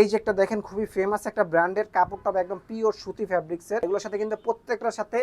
এই যে একটা দেখেন খুবই ফেমাস একটা ব্র্যান্ডের কাপড়টা একদম পিওর সুতি ফ্যাব্রিক্সের এগুলোর সাথে কিন্তু প্রত্যেকটার সাথে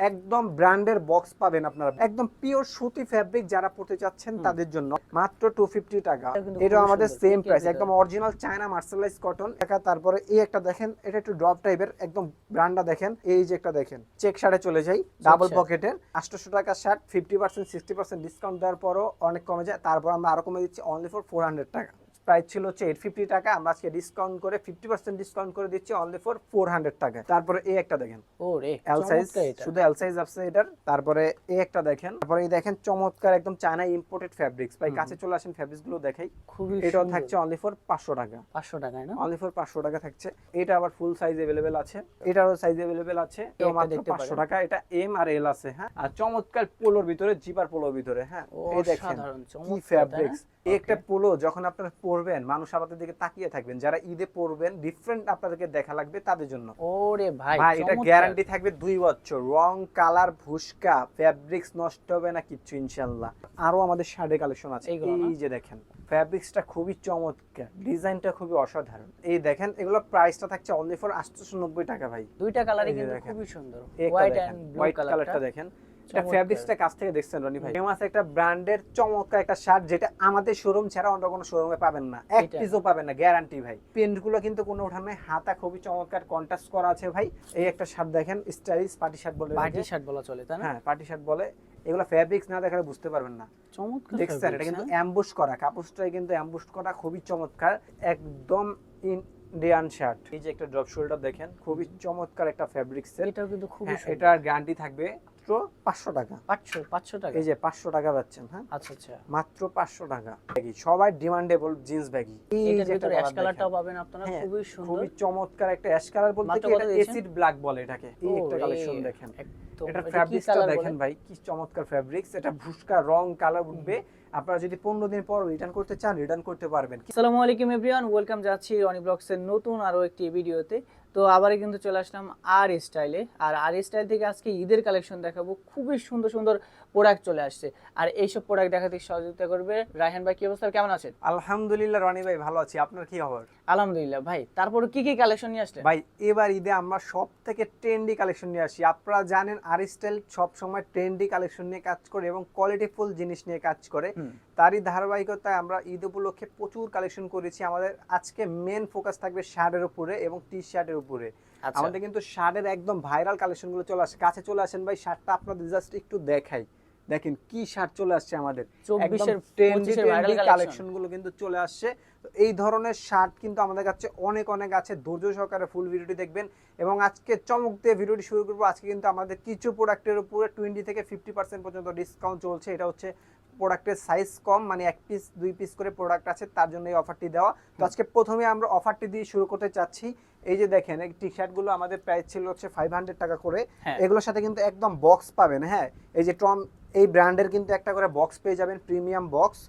একদম ব্র্যান্ডের বক্স পাবেন আপনারা। একদম পিওর সুতি ফ্যাব্রিক যারা পড়তে চাচ্ছেন তাদের জন্য মাত্র টু ফিফটি টাকা। এটা আমাদের সেম প্রাইস একদম অরিজিনাল চায়না মার্শালাইজ কটন দেখা তারপরে এই একটা দেখেন এটা একটু ড্রপ টাইপের একদম ব্র্যান্ডটা দেখেন। এই যে একটা দেখেন চেক শার্টে চলে যাই ডাবল। পকেটের আটশোশো টাকা shirt fifty percent sixty percent discount দেওয়ার পরও অনেক কমে যায়। তারপর আমরা আরও কমে দিচ্ছি অনলি ফর ফোর হান্ড্রেড টাকা। প্রাইস ছিল হচ্ছে এইট ফিফটি টাকা। আমরা আজকে ডিসকাউন্ট করে ফিফটি পার্সেন্ট ডিসকাউন্ট করে দিচ্ছি অনলি ফর ফোর হান্ড্রেড টাকা তারপরে এই একটা দেখেন। ও রে এল সাইজ শুধু এল সাইজ আছে এটার। তারপরে এই একটা দেখেন। তারপরে এই দেখেন চমৎকার একদম চায়না ইম্পোর্টেড ফ্যাব্রিক্স ভাই কাছে চলে আসেন ফ্যাব্রিক্সগুলো দেখাই। খুবই এটাও থাকছে অনলি ফর পাঁচশো টাকা। পাঁচশো টাকায় না? অনলি ফর পাঁচশো টাকা থাকছে। এটা আবার ফুল সাইজ এভেলেবেল আছে। এটারও সাইজ এভেলেবেল আছে। মাত্র পাঁচশো টাকা। এটা এম আর এল আছে হ্যাঁ। আর চমৎকার পোলোর ভিতরে জিপার পোলোর ভিতরে হ্যাঁ। এই দেখেন কি চমৎকার, একটা পোলো যখন আপনারা পরবেন মানুষ আপনাদের দিকে তাকিয়ে থাকবেন। যারা ঈদে পরবেন ডিফারেন্ট আপনাদেরকে দেখা লাগবে তাদের জন্য। ওরে ভাই ভাই এটা গ্যারান্টি থাকবে দুই বছর। রং কালার ভুসকা ফ্যাব্রিক্স নষ্ট হবে না কিচ্ছু ইনশাল্লাহ। আরও আমাদের শাড়ির কালেকশন আছে। এইগুলো এই যে দেখেন ফ্যাব্রিক্সটা খুবই চমৎকার। ডিজাইনটা খুবই অসাধারণ। এই দেখেন এগুলো প্রাইসটা থাকছে অনলি ফর আটশোশো নব্বই টাকা ভাই। দুইটা কালারই কিন্তু খুবই সুন্দর। হোয়াইট এন্ড ব্লু কালারটা দেখেন। এটা ফ্যাব্রিক্সটা কাছ থেকে দেখছেন রনি ভাই। ফেমাস একটা ব্র্যান্ডের চমৎকার একটা শার্ট যেটা আমাদের শোরুম ছাড়া অন্য কোনো শোরুমে পাবেন না। এক পিসও পাবেন না গ্যারান্টি ভাই। প্রিন্ট কিন্তু কোনো ওঠার নাই হাতা খুবই চমৎকার কন্ট্রাস্ট করা আছে ভাই। এই একটা শার্ট দেখেন স্টাইলিশ পার্টি শার্ট বলে পার্টি শার্ট বলা চলে তাই না? হ্যাঁ পার্টি শার্ট বলে। এগুলো ফ্যাব্রিক্স না দেখালে বুঝতে পারবেন না। চমৎকার দেখছেন এটা কিন্তু হ্যাঁ? অ্যাম্বুশ করা কাপড়টাই কিন্তু অ্যাম্বুশ করা খুবই চমৎকার একদম ইন্ডিয়ান শার্ট এই যে একটা ড্রপ শোল্ডার দেখেন খুবই চমৎকার একটা ফ্যাব্রিক্স এটাও কিন্তু খুবই হ্যাঁ, এটার গ্যারান্টি থাকবে। মাত্র পাঁচশো টাকা। পাঁচশো পাঁচশো টাকা? এই যে পাঁচশো টাকা পাচ্ছেন হ্যাঁ? আচ্ছা আচ্ছা। মাত্র পাঁচশো টাকা। ব্যাগি সবাই ডিমান্ডেবল জিন্স ব্যাগি। এই যে অ্যাশ কালারটাও। পাবেন আপনারা হ্যাঁ, খুবই সুন্দর। খুবই চমৎকার একটা অ্যাশ কালার বলতে কি এটা এসিড ব্ল্যাক বলে এটাকে। এই একটা কালেকশন দেখেন। এটা ফ্যাব্রিক্সটা দেখেন ভাই কি চমৎকার ফ্যাব্রিক্স এটা ভুসকা রং কালার উঠবে। আপনারা যদি পনেরো দিন পর রিটার্ন করতে চান রিটার্ন করতে পারবেন। আসসালামু আলাইকুম এভরিওয়ান ওয়েলকাম যাচ্ছি রনি ব্লগসের নতুন আরও একটি ভিডিওতে তো আবারই কিন্তু চলে আসলাম আর স্টাইলে আর আর স্টাইল থেকে আজকে ঈদের কালেকশন দেখাবো। খুবই সুন্দর সুন্দর প্রোডাক্ট চলে আসছে। আর এইসব প্রোডাক্ট দেখাতে সহযোগিতা করবে। রায়হান ভাই কি অবস্থা? কেমন আছেন? আলহামদুলিল্লাহ রনি ভাই ভালো আছি। আপনার কি খবর? আলহামদুলিল্লাহ। ভাই তারপর কি কি কালেকশন নিয়ে আসলেন? ভাই এবার ঈদে আমরা সব থেকে ট্রেন্ডি কালেকশন নিয়ে আসি। আপনারা জানেন আর স্টাইল সব সময় ট্রেন্ডি কালেকশন নিয়ে কাজ করে এবং কোয়ালিটিফুল জিনিস নিয়ে কাজ করে। তারই ধারাবাহিকতায় আমরা ঈদ উপলক্ষে প্রচুর কালেকশন করেছি। আমাদের আজকে মেন ফোকাস থাকবে শার্টের উপরে এবং টি শার্টের উপরে। আচ্ছা। আমাদের কিন্তু শার্টের একদম ভাইরাল কালেকশনগুলো চলে আসে। কাছে চলে আসেন ভাই শার্টটা আপনাদের জাস্ট একটু দেখাই। দেখেন কি শার্ট চলে আসছে আমাদের। 24 এর, ট্রেন্ডি 25 এর viral collection। কালেকশনগুলো কিন্তু চলে আসছে। এই ধরনের শার্ট কিন্তু আমাদের কাছে অনেক অনেক আছে। ধৈর্য সহকারে ফুল ভিডিওটি দেখবেন। এবং আজকে চমক দিয়ে ভিডিওটি শুরু করব। আজকে কিন্তু আমাদের কিছু প্রোডাক্টের উপরে টোয়েন্টি থেকে ফিফটি পার্সেন্ট পর্যন্ত ডিসকাউন্ট চলছে। এটা হচ্ছে প্রোডাক্টের সাইজ কম মানে এক পিস দুই পিস করে প্রোডাক্ট আছে তার জন্য এই অফারটি দেওয়া। তো আজকে প্রথমে আমরা অফারটি দিয়ে শুরু করতে চাচ্ছি। এই যে দেখেন এই টি শার্টগুলো আমাদের প্রাইস ছিল হচ্ছে ফাইভ হান্ড্রেড টাকা করে। হ্যাঁ। এগুলোর সাথে কিন্তু একদম বক্স পাবেন হ্যাঁ? এই যে টম এই ব্র্যান্ডের কিন্তু একটা করে বক্স পেয়ে যাবেন প্রিমিয়াম বক্স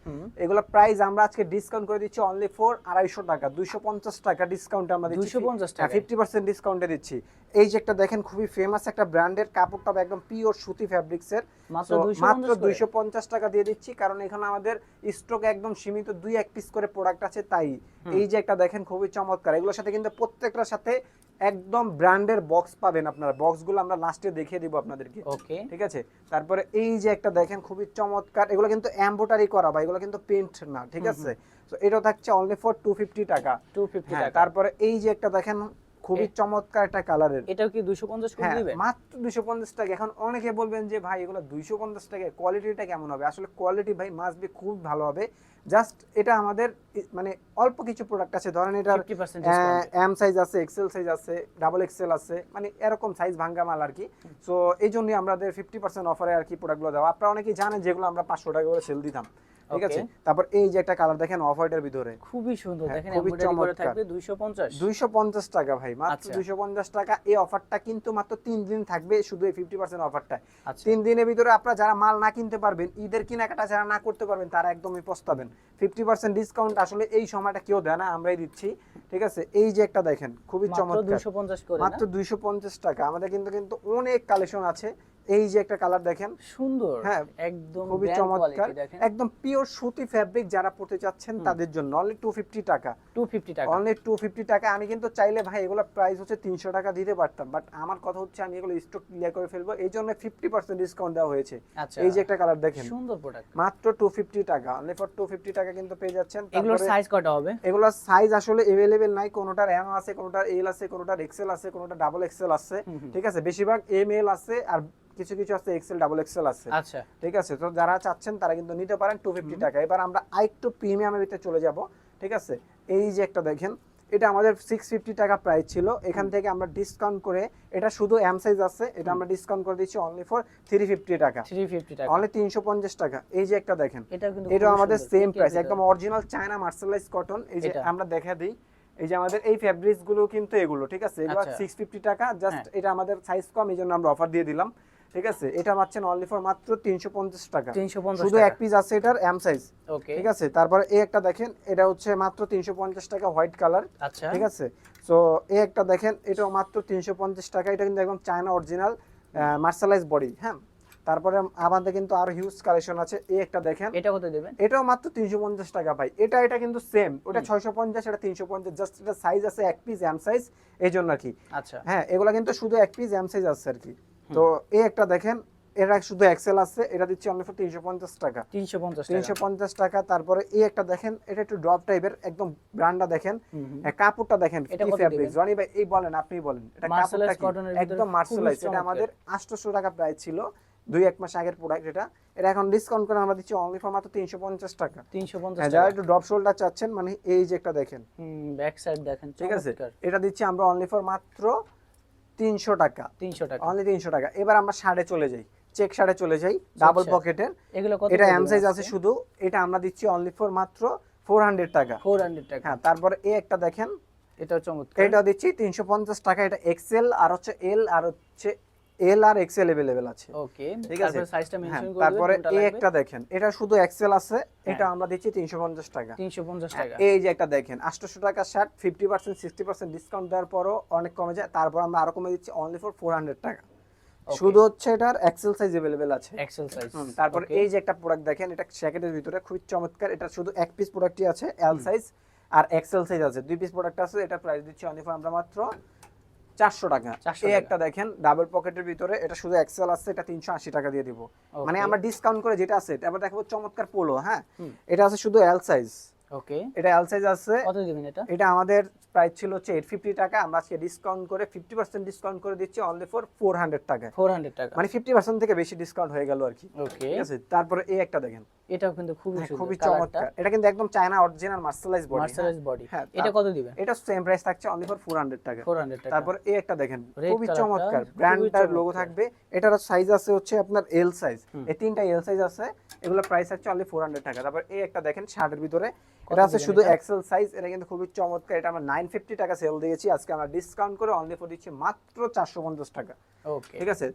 এগুলো প্রাইস আমরা আজকে ডিসকাউন্ট করে দিচ্ছি অনলি ফর আড়াইশো টাকা দুইশো পঞ্চাশ টাকা ডিসকাউন্ট আমরা দিচ্ছি। 250 টাকায়? ফিফটি পার্সেন্ট ডিসকাউন্টে দিচ্ছি। এই যে একটা দেখেন খুবই ফেমাস একটা ব্র্যান্ডের কাপড়টা একদম পিওর সুতি ফ্যাব্রিক্সের মাত্র So, 250 মাত্র দুইশো পঞ্চাশ টাকা দিয়ে দিচ্ছি কারণ এখানে আমাদের স্টক একদম সীমিত দুই এক পিস করে প্রোডাক্ট আছে তাই। এই যে একটা দেখেন খুবই চমৎকার। এগুলোর সাথে কিন্তু প্রত্যেকটার সাথে একদম ব্র্যান্ডের বক্স পাবেন আপনারা। বক্সগুলো আমরা লাস্টে দেখিয়ে দিব আপনাদেরকে। ওকে ঠিক আছে? তারপরে এই যে একটা দেখেন খুবই চমৎকার। এগুলো কিন্তু এমব্রয়ডারি করা বা এগুলো কিন্তু পেন্ট না ঠিক আছে? তো এটা থাকছে অনলি ফর টু ফিফটি টাকা। 250 ফিফটি টাকা। তারপরে এই যে একটা দেখেন খুবই চমৎকার একটা কালারের। এটাও কি 250 করে হ্যাঁ দিবেন মাত্র দুইশো পঞ্চাশ টাকা। এখন অনেকে বলবেন যে ভাই এগুলো দুইশো পঞ্চাশ টাকা কোয়ালিটিটা কেমন হবে? আসলে কোয়ালিটি ভাই মাস্ট বি খুব ভালো হবে। জাস্ট এটা আমাদের মানে অল্প কিছু প্রোডাক্ট আছে। ধরেন এটা 50% discount এম সাইজ আছে এক্সেল সাইজ আছে ডাবল এক্সেল আছে মানে এরকম সাইজ ভাঙ্গা মাল আর কি। সো এই জন্যই আমাদের ফিফটি পার্সেন্ট অফারে আর কি প্রোডাক্টগুলো দেওয়া। আপনারা অনেকেই জানেন যেগুলো আমরা পাঁচশো টাকা করে সেল দিতাম। ঠিক আছে. তারপর এই যে একটা কালার দেখেন অফ হোয়াইটের ভিতরে। খুবই সুন্দর হ্যাঁ, দেখেন খুবই করে চমৎকার। থাকবে 250 দুইশো পঞ্চাশ টাকা ভাই মাত্র আচ্ছা। দুইশো পঞ্চাশ টাকা। এই অফারটা কিন্তু মাত্র তিন দিন থাকবে শুধু এই ফিফটি পার্সেন্ট অফারটা আচ্ছা। তিন দিনের ভিতরে আপনারা যারা মাল না কিনতে পারবেন ঈদের কেনাকাটা যারা না করতে পারবেন তারা একদমই পস্তাবেন। ফিফটি পার্সেন্ট ডিসকাউন্ট আসলে এই সময়টা কেউ দেয় না আমরাই দিচ্ছি ঠিক আছে? এই যে একটা দেখেন খুবই চমৎকার। মাত্র 250 করে মাত্র দুইশো পঞ্চাশ টাকা। আমাদের কিন্তু কিন্তু অনেক কালেকশন আছে এই যে একটা কালার দেখেন সুন্দর হ্যাঁ, একদম খুবই চমৎকার একদম পিওর সুতি ফ্যাব্রিক যারা পড়তে চাচ্ছেন তাদের জন্য অনলি টু ফিফটি টাকা। 250 টাকা। অনলি টু ফিফটি টাকা আমি কিন্তু চাইলে ভাই এগুলো প্রাইস হচ্ছে তিনশো টাকা দিতে পারতাম বাট আমার কথা হচ্ছে আমি এগুলো স্টক ক্লিয়ার করে ফেলব এই জন্য ফিফটি পার্সেন্ট ডিসকাউন্ট দেওয়া হয়েছে। আচ্ছা। এই যে একটা কালার দেখেন সুন্দর প্রোডাক্ট মাত্র টু ফিফটি টাকা অনলি ফর টু ফিফটি টাকা কিন্তু পেয়ে যাচ্ছেন এগুলোর সাইজ কটা হবে? এগুলোর সাইজ আসলে এভেলেবেল নাই কোনোটার এম আছে কোনোটার এল আছে কোনোটার এক্সেল আছে কোনোটা ডাবল এক্সেল আছে ঠিক আছে? বেশিরভাগ এম এল আছে আর কিছু কিছু আছে এক্সেল ডাবল এক্সেল আছে। আচ্ছা। ঠিক আছে? তো যারা চাচ্ছেন তারা কিন্তু নিতে পারেন টু ফিফটি টাকা। এবার আমরা আরেকটু প্রিমিয়ামের ভিতরে চলে যাব। ঠিক আছে? এই যে একটা দেখেন এটা আমাদের সিক্স ফিফটি টাকা প্রাইস ছিল। এখান থেকে আমরা ডিসকাউন্ট করে এটা শুধু এম সাইজ আছে এটা আমরা ডিসকাউন্ট করে দিচ্ছি অনলি ফর থ্রি ফিফটি টাকা। 350 টাকা। অনলি তিনশো পঞ্চাশ টাকা। এই যে একটা দেখেন এটা আমাদের সেম প্রাইস একদম অরিজিনাল চায়না মার্শালাইজ কটন এই যে আমরা দেখা দিই এই যে আমাদের এই ফ্যাব্রিক্সগুলো কিন্তু এগুলো। ঠিক আছে? এগুলো আচ্ছা। সিক্স ফিফটি টাকা জাস্ট হ্যাঁ। এটা আমাদের সাইজ কম এই জন্য আমরা অফার দিয়ে দিলাম। ঠিক আছে? এটা পাচ্ছেন অনলি ফর মাত্র তিনশো পঞ্চাশ টাকা। 350 শুধু এক পিস আছে এটার এম সাইজ ওকে ঠিক আছে? তারপরে এই একটা দেখেন এটা হচ্ছে মাত্র তিনশো পঞ্চাশ টাকা হোয়াইট কালার আচ্ছা। ঠিক আছে? সো এই একটা দেখেন এটাও মাত্র তিনশো পঞ্চাশ টাকা। এটা কিন্তু একদম চায়না অরিজিনাল মার্শালাইজ বডি হ্যাঁ? তারপরে আমাদের কিন্তু আরও হিউজ কালেকশন আছে। এই একটা দেখেন। এটা কত দেবেন? এটাও মাত্র তিনশো পঞ্চাশ টাকা ভাই। এটা এটা কিন্তু সেম ওটা ছয়শো পঞ্চাশ এটা তিনশো পঞ্চাশ। জাস্ট এটা সাইজ আছে এক পিস এম সাইজ এই জন্য আর কি। আচ্ছা। হ্যাঁ এগুলা কিন্তু শুধু এক পিস এম সাইজ আছে আর কি। তো এই একটা দেখেন এটা শুধু এক্সেল আছে এটা দিচ্ছি অনলি ফর তিনশো পঞ্চাশ টাকা। 350 তিনশো টাকা। পঞ্চাশ টাকা তারপরে এই একটা দেখেন এটা একটু ড্রপ টাইপের একদম ব্র্যান্ডটা দেখেন। হ্যাঁ, কাপড়টা দেখেন? জনি ভাই এই বলেন আপনি বলেন এটা কাপড়টা একদম মার্সেলাইজ এটা আমাদের 800 টাকা প্রাইস ছিল দুই এক মাস আগের প্রোডাক্ট এটা। এটা এখন ডিসকাউন্ট করে আমরা দিচ্ছি অনলি ফর মাত্র 350 টাকা। 350 হ্যাঁ যারা একটু ড্রপ শোল্ডার চাচ্ছেন মানে এই যে একটা দেখেন। হুম ব্যাক সাইড দেখেন ঠিক আছে? এটা দিচ্ছি আমরা অনলি ফর মাত্র 300 টাকা। 300 টাকা। অনলি 300 টাকা। এবার আমরা সাড়ে চলে যাই। চেক সাড়ে চলে যাই। ডাবল পকেটের এগুলো এটা এম সাইজ আছে শুধু। এটা আমরা দিচ্ছি অনলি ফর মাত্র 400 টাকা। 400 টাকা। হ্যাঁ তারপরে এ একটা দেখেন। এটা চমৎকার। এটা দিচ্ছি তিনশো পঞ্চাশ টাকা। এটা এক্সেল আর হচ্ছে এল আর হচ্ছে এল আর এক্সেল অ্যাভেলেবেল আছে। ওকে ঠিক আছে? তারপর সাইজটা হ্যাঁ, মেনশন করে তারপরে কোনটা এই একটা দেখেন। এটা শুধু এক্সেল আছে এটা হ্যাঁ। আমরা দিচ্ছি তিনশো পঞ্চাশ টাকা। 350 হ্যাঁ, টাকা। এই যে একটা দেখেন আটশোশো টাকা shirt fifty percent sixty percent discount দেওয়ার পরও অনেক কমে যায়। তারপর আমরা আরও কমে দিচ্ছি অনলি ফর ফোর হান্ড্রেড টাকা। শুধু হচ্ছে এটার এক্সেল সাইজ অ্যাভেলেবেল আছে। এক্সেল সাইজ তারপর এই যে একটা প্রোডাক্ট দেখেন এটা শ্যাকেটের ভিতরে খুবই চমৎকার। এটা শুধু এক পিস প্রোডাক্টই আছে এল সাইজ আর এক্সেল সাইজ আছে। দুই পিস প্রোডাক্ট আছে এটা প্রাইস দিচ্ছি অনলি ফর আমরা মাত্র চারশো টাকা। 400 এই একটা দেখেন ডাবল পকেটের ভিতরে এটা শুধু এক্সেল আছে এটা তিনশো আশি টাকা দিয়ে দিব। মানে. আমরা ডিসকাউন্ট করে যেটা আছে এবার দেখাবো চমৎকার পোলো হ্যাঁ? এটা আছে শুধু এল সাইজ ওকে। এটা এল সাইজ আছে। কত দিবেন এটা? এটা আমাদের প্রাইস ছিল হচ্ছে এইট ফিফটি টাকা। আমরা আজকে ডিসকাউন্ট করে ফিফটি পার্সেন্ট ডিসকাউন্ট করে দিচ্ছি অনলি ফর ফোর হান্ড্রেড টাকা। 400 টাকা। মানে ফিফটি পার্সেন্ট থেকে বেশি ডিসকাউন্ট হয়ে গেল আর কি ওকে। ঠিক আছে? তারপরে এই একটা দেখেন। এটাও কিন্তু খুবই হ্যাঁ, সুন্দর খুবই চমৎকার। এটা কিন্তু একদম China original mercerised body mercerised body হ্যাঁ, এটা কত দিবেন? এটা সেম প্রাইস থাকছে অনলি ফর ফোর হান্ড্রেড টাকা। 400 টাকা। তারপর এই একটা দেখেন। খুবই চমৎকার। ব্র্যান্ডটার লোগো থাকবে। এটার সাইজ আছে হচ্ছে আপনার এল সাইজ এই তিনটা এল সাইজ আছে। এগুলো প্রাইস আছে অনলি ফোর হান্ড্রেড টাকা। তারপর এই একটা দেখেন শার্টের ভিতরে। এটা আছে শুধু এক্সেল সাইজ এটা কিন্তু খুবই চমৎকার। এটা আমরা নাইন ফিফটি টাকা সেল দিয়েছি। আজকে আমরা ডিসকাউন্ট করে অনলি ফর দিচ্ছি মাত্র চারশো পঞ্চাশ টাকা। ওকে ঠিক আছে?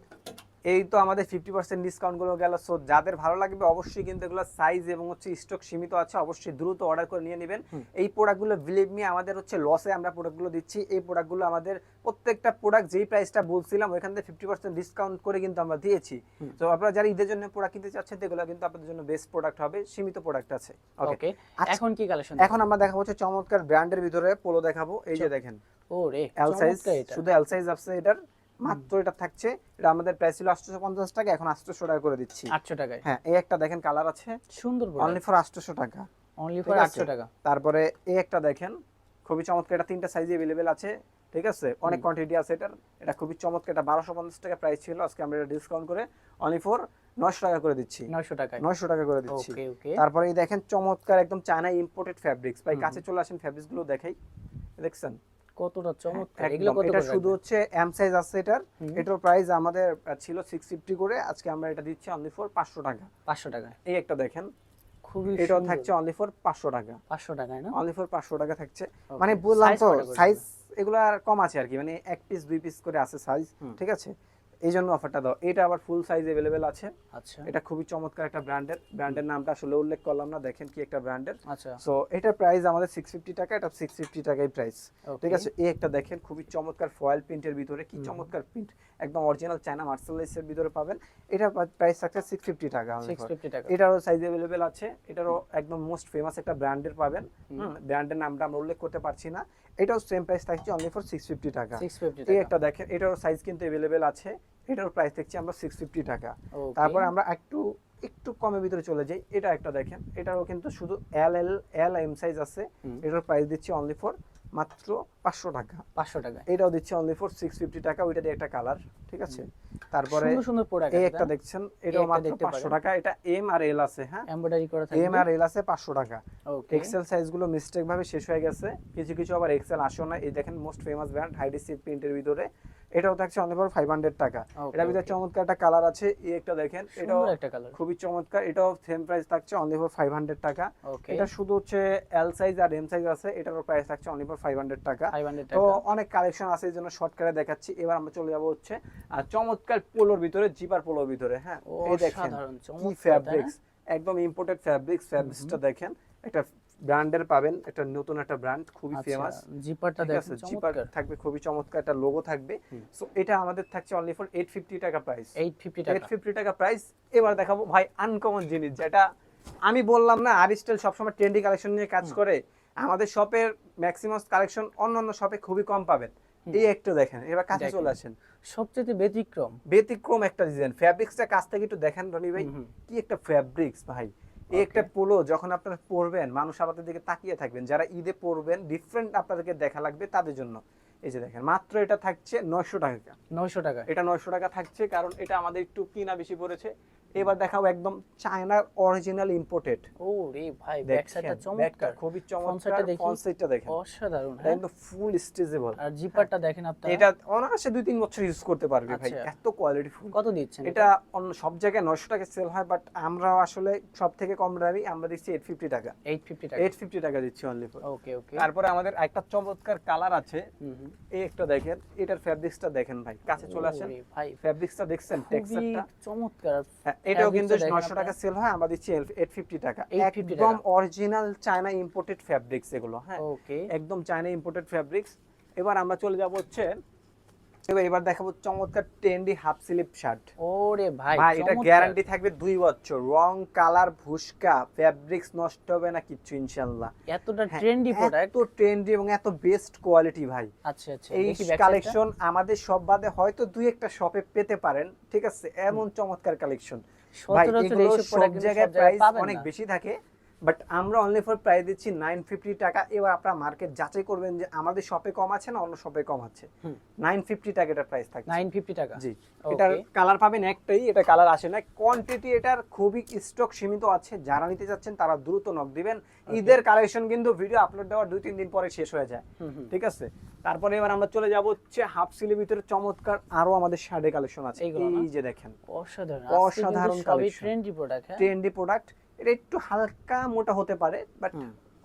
এই তো আমাদের ফিফটি পার্সেন্ট ডিসকাউন্টগুলো সো যাদের ভালো লাগবে অবশ্যই কিন্তু এগুলো সাইজ এবং হচ্ছে স্টক সীমিত আছে অবশ্যই দ্রুত অর্ডার করে নিয়ে নেবেন। এই প্রোডাক্টগুলো বিলিভ মি আমাদের হচ্ছে লসে আমরা প্রোডাক্টগুলো দিচ্ছি। এই প্রোডাক্টগুলো আমাদের প্রত্যেকটা প্রোডাক্ট যেই প্রাইসটা বলছিলাম ওইখান থেকে ফিফটি পার্সেন্ট ডিসকাউন্ট করে কিন্তু আমরা দিয়েছি। তো আপনারা যারা ঈদের জন্য প্রোডাক্ট কিনতে চাচ্ছেন এগুলো কিন্তু আপনাদের জন্য বেস্ট প্রোডাক্ট হবে সীমিত প্রোডাক্ট আছে। ওকে ওকে আচ্ছা। এখন কি কালেকশন এখন আমরা দেখাবো হচ্ছে চমৎকার ব্র্যান্ডের ভিতরে পোলো দেখাবো। এই যে দেখেন। ও রে এল সাইজ শুধু এল সাইজ আছে এটার। মাত্র এটা থাকছে। এটা আমাদের প্রাইস ছিল আটশোশো পঞ্চাশ টাকা এখন আটশোশো টাকা করে দিচ্ছি। 800 টাকায়? হ্যাঁ এই একটা দেখেন কালার আছে। সুন্দর অনলি ফর আটশোশো টাকা। অনলি ফর আছে? 800 টাকা। তারপরে এই একটা দেখেন খুবই চমৎকার এটা তিনটা সাইজ অ্যাভেলেবেল আছে। ঠিক আছে? অনেক কোয়ান্টিটি আছে এটার। এটা খুবই চমৎকার এটা বারোশো পঞ্চাশ টাকা প্রাইস ছিল। আজকে আমরা এটা ডিসকাউন্ট করে অনলি ফর নয়শো টাকা করে দিচ্ছি। 900 টাকায়। নয়শো টাকা করে দিচ্ছি। ওকে ওকে তারপরে এই দেখেন চমৎকার একদম চায়না ইম্পোর্টেড ফ্যাব্রিক্স ভাই কাছে চলে আসেন ফ্যাব্রিক্সগুলো দেখাই। দেখছেন? কতটা চমৎকার এগুলো কত এটা শুধু হচ্ছে এম সাইজ আছে এটার। এটার প্রাইস আমাদের ছিল সিক্স ফিফটি করে আজকে আমরা এটা দিচ্ছি অনলি ফর পাঁচশো টাকা। 500 টাকা। এই একটা দেখেন খুবই এটা থাকছে অনলি ফর পাঁচশো টাকা। 500 টাকা না? অনলি ফর পাঁচশো টাকা থাকছে। মানে বললাম তো সাইজ এগুলো আর কম আছে আর কি মানে এক পিস দুই পিস করে আছে সাইজ ঠিক আছে? এই জন্য অফারটা দাও। এটা আবার ফুল সাইজ অ্যাভেলেবেল আছে। আচ্ছা। এটা খুবই চমৎকার একটা ব্র্যান্ডের ব্র্যান্ডের নামটা আসলে উল্লেখ করলাম না দেখেন কি একটা ব্র্যান্ডের আচ্ছা। সো এটার প্রাইস আমাদের সিক্স ফিফটি টাকা এটা সিক্স ফিফটি টাকাই প্রাইস ঠিক আছে? এই একটা দেখেন খুবই চমৎকার ফয়েল প্রিন্টের ভিতরে। কি চমৎকার প্রিন্ট একদম অরিজিনাল চায়না মার্সেলাইসের ভিতরে পাবেন। এটা প্রাইস থাকছে সিক্স ফিফটি টাকা only সিক্স for। ফিফটি টাকা। এটারও সাইজ অ্যাভেলেবেল আছে। এটারও একদম মোস্ট ফেমাস একটা ব্র্যান্ডের পাবেন। ব্র্যান্ডের নামটা আমরা উল্লেখ করতে পারছি না। এটাও সেম প্রাইস থাকছে অনলি ফর সিক্স ফিফটি টাকা। এই টাকা। একটা দেখেন এটারও সাইজ কিন্তু অ্যাভেলেবেল আছে এটার প্রাইস দেখছি আমরা সিক্স ফিফটি টাকা. তারপর আমরা একটু একটু কমের ভিতরে চলে যাই এটা একটা দেখেন এটারও কিন্তু শুধু এল এল এল এম সাইজ আছে এটার প্রাইস দিচ্ছি অনলি ফর মাত্র পাঁচশো টাকা। পাঁচশো টাকা। এটাও দিচ্ছে অনলি ফর সিক্স ফিফটি টাকা ওইটা একটা কালার ঠিক আছে? তারপরে সুন্দর সুন্দর প্রোডাক্ট এই একটা দেখছেন এটাও মাত্র পাঁচশো টাকা এটা এম আর এল আছে হ্যাঁ? এমব্রয়ডারি করা থাকে এম আর এল আছে পাঁচশো টাকা। এক্সেল সাইজগুলো মিস্টেক ভাবে শেষ হয়ে গেছে। কিছু কিছু আবার এক্সেল আসেও না এই দেখেন মোস্ট ফেমাস ব্র্যান্ড হাইডিসি প্রিন্টের ভিতরে এটাও থাকছে অনলি ফর ফাইভ হান্ড্রেড টাকা। এটার ভিতরে চমৎকার একটা কালার আছে এই একটা দেখেন এটাও একটা কালার খুবই চমৎকার এটাও সেম প্রাইস থাকছে অনলি ফর ফাইভ হান্ড্রেড টাকা। এটা শুধু হচ্ছে এল সাইজ আর এম সাইজ আছে এটারও প্রাইস থাকছে অনলি ফর ফাইভ হান্ড্রেড টাকা। তো অনেক কালেকশন আছে এই জন্য শর্টকাটে দেখাচ্ছি। এবার আমরা চলে যাব হচ্ছে আর চমৎকার পোলোর ভিতরে জিপার পোলোর ভিতরে হ্যাঁ এই দেখেন কি ফ্যাব্রিক্স একদম ইম্পোর্টেড ফ্যাব্রিক্স ফ্যাব্রিক্সটা দেখেন একটা ব্র্যান্ডের পাবেন একটা নতুন একটা ব্র্যান্ড খুবই আচ্ছা, ফেমাস জিপারটা ঠিক দেখেন জিপার থাকবে খুবই চমৎকার একটা লোগো থাকবে। সো এটা আমাদের থাকছে অনলি ফর এইট ফিফটি টাকা প্রাইস এইট ফিফটি এইট টাকা ফিফটি টাকা প্রাইস এবার দেখাবো ভাই আনকমন জিনিস যেটা আমি বললাম না আরিস্টাইল সবসময় ট্রেন্ডি কালেকশন নিয়ে কাজ করে। আমাদের শপের ম্যাক্সিমাম কালেকশন অন্য অন্য শপে খুবই কম পাবেন। এই একটা দেখেন এবার কাছে চলে আসেন। সবচেয়ে ব্যতিক্রম। ব্যতিক্রম একটা ডিজাইন ফ্যাব্রিক্সটা কাছ থেকে একটু দেখেন রনি ভাই। কি একটা ফ্যাব্রিক্স ভাই। এই একটা পোলো যখন আপনারা পরবেন মানুষ আমাদের দিকে তাকিয়ে থাকবেন যারা ঈদে পরবেন ডিফারেন্ট আপনাদেরকে দেখা লাগবে তাদের জন্য। এই যে দেখেন মাত্র এটা থাকছে নয়শো টাকা নয়শো টাকা। এটা নয়শো টাকা থাকছে কারণ এটা আমাদের একটু কিনা বেশি পড়েছে। এবার দেখাও একদম চায়নার অরিজিনাল ইম্পোর্টেড ও রে ভাই ব্যাক সাইডটা চমৎকার। খুবই চমৎকার side টা ফ্রন্ট সাইডটা দেখেন। অসাধারণ হ্যাঁ? একদম ফুল স্টেজেবল আর জিপারটা দেখেন আপনারা। এটা অনায়াসে দুই তিন বছর ইউজ করতে পারবে ভাই। আচ্ছা। এত কোয়ালিটি ফুল কত দিচ্ছেন এটা? অন্য সব জায়গায় নয়শো টাকা সেল হয় বাট আমরা আসলে সব থেকে কম দামি আমরা দিচ্ছি এইট ফিফটি টাকা। এইট ফিফটি টাকা। এইট ফিফটি টাকা দিচ্ছি অনলি ফর ওকে ওকে তারপরে আমাদের একটা চমৎকার কালার আছে। এই একটা দেখেন এটার ফ্যাব্রিক্সটা দেখেন ভাই কাছে চলে আসেন। ভাই ফ্যাব্রিক্সটা দেখছেন টেক্সচারটা চমৎকার। হ্যাঁ, এটাও কিন্তু টা দেখেন নয়শো টাকা সেল হয় আমরা দিচ্ছি এইট ফিফটি টাকা। একদম অরিজিনাল চায়না ইম্পোর্টেড ফ্যাব্রিক্স এগুলো হ্যাঁ। ওকে একদম চায়না ইম্পোর্টেড ফ্যাব্রিক্স এবার আমরা চলে যাব হচ্ছে এবার এবার দেখাবো চমৎকার টেন্ডি হাফ স্লিপ শার্ট ওরে ভাই ভাই এটা গ্যারান্টি থাকবে দুই বছর। রং কালার ভুসকা ফ্যাব্রিক্স নষ্ট হবে না কিচ্ছু ইনশাল্লাহ। এতটা হ্যাঁ, ট্রেন্ডি প্রোডাক্ট এত ট্রেন্ডি এবং এত বেস্ট কোয়ালিটি ভাই। আচ্ছা আচ্ছা এই দেখি। কালেকশন আমাদের সব বাদে হয়তো দুই একটা শপে পেতে পারেন ঠিক আছে? এমন চমৎকার কালেকশন ভাই এগুলো সব জায়গায় প্রাইস অনেক বেশি থাকে। বাট আমরা অনলি ফর প্রাইস দিচ্ছি নাইন ফিফটি টাকা। এবার আপনারা মার্কেট যাচাই করবেন যে আমাদের শপে কম আছে না অন্য শপে কম আছে। নাইন ফিফটি টাকা এটার প্রাইস থাকে 950 টাকা? জি। এটার কালার পাবেন একটাই এটা কালার আসে না। কোয়ান্টিটি এটার খুবই স্টক সীমিত আছে। যারা নিতে চাচ্ছেন তারা দ্রুত নক দিবেন। ঈদের কালেকশন কিন্তু ভিডিও আপলোড দেওয়ার দুই তিন দিন পরে শেষ হয়ে যায়। ঠিক আছে? তারপরে এবার আমরা চলে যাব হচ্ছে হাফ সিলের ভিতরে চমৎকার আরও আমাদের শাড়ি কালেকশন আছে। এই যে দেখেন। অসাধারণ। অসাধারণ সবই ট্রেন্ডি প্রোডাক্ট ট্রেন্ডি প্রোডাক্ট এটা একটু হালকা মোটা হতে পারে বাট